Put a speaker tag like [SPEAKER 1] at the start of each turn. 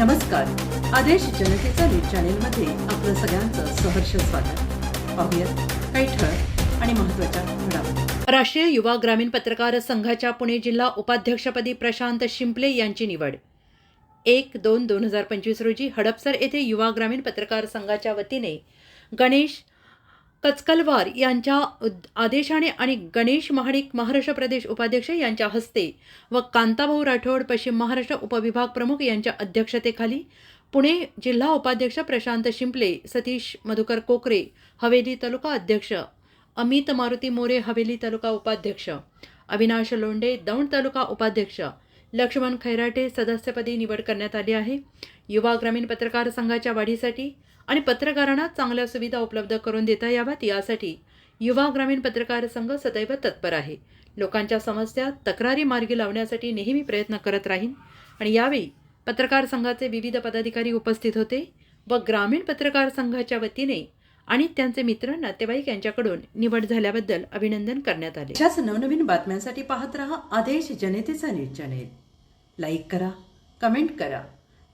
[SPEAKER 1] नमस्कार. आदेश जनतेचा न्यूज चॅनेलमध्ये आपलं सगळ्यांचं सहर्ष स्वागत. पाहूयात काही ठळक आणि महत्त्वाच्या घडामोडी. राष्ट्रीय युवा ग्रामीण पत्रकार संघाच्या पुणे जिल्हा उपाध्यक्षपदी प्रशांत शिंपले यांची निवड. एक दोन दोन हजार पंचवीस रोजी हडपसर येथे युवा ग्रामीण पत्रकार संघाच्या वतीने गणेश कचकलवार यांच्या उद- आदेशाने आणि गणेश महाडिक महाराष्ट्र प्रदेश उपाध्यक्ष यांच्या हस्ते व कांताभाऊ राठोड पश्चिम महाराष्ट्र उपविभाग प्रमुख यांच्या अध्यक्षतेखाली पुणे जिल्हा उपाध्यक्ष प्रशांत शिंपले सतीश मधुकर कोकरे हवेली तालुका अध्यक्ष अमित मारुती मोरे हवेली तालुका उपाध्यक्ष अविनाश लोंडे दौंड तालुका उपाध्यक्ष लक्ष्मण खैराटे सदस्यपदी निवड करण्यात आली आहे. युवा ग्रामीण पत्रकार संघाच्या वाढीसाठी आणि पत्रकारांना चांगल्या सुविधा उपलब्ध करून देता याव्यात. यासाठी युवा ग्रामीण पत्रकार संघ सदैव तत्पर आहे. लोकांच्या समस्या तक्रारी मार्गी लावण्यासाठी नेहमी प्रयत्न करत राहीन. आणि यावेळी पत्रकार संघाचे विविध पदाधिकारी उपस्थित होते व ग्रामीण पत्रकार संघाच्या वतीने आणि त्यांचे मित्र नातेवाईक यांच्याकडून निवड झाल्याबद्दल अभिनंदन करण्यात आले. अशाच नवनवीन बातम्यांसाठी पाहत रहा आदेश जनतेचा न्यूज चॅनेल. लाईक करा कमेंट करा.